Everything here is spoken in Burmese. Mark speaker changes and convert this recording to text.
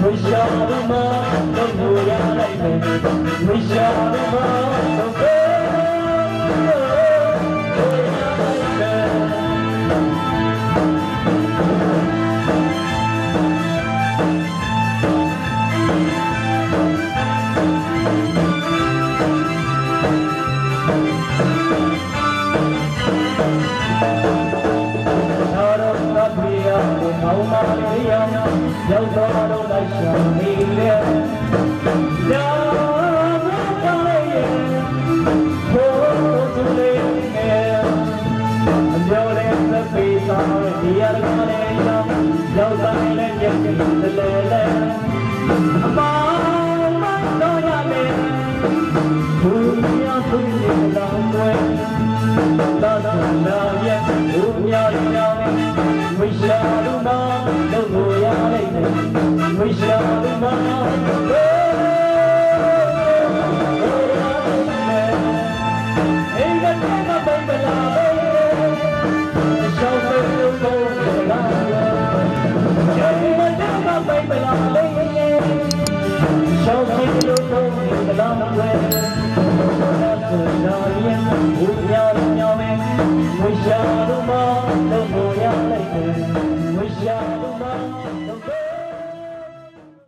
Speaker 1: Mishama, Mishama, Mishama, ရောက်တော်တော်လိုက်ရှာနေလေ။ဒါမကောင်းရဲ့ဘိုးသူလေးနဲ့အပြော်လေးသဗ္ဗေသာဒီရကလေးယောက်ရောက်တိုင်းလည်းမျက်စိလဲလဲအမောင်မတော်ရမယ်သူများ ဝိရှာလူနာလုံကိုရလိုက်တယ်ဝိရှာလူနာရှောင်းစီလိုလိုကလာမွယ်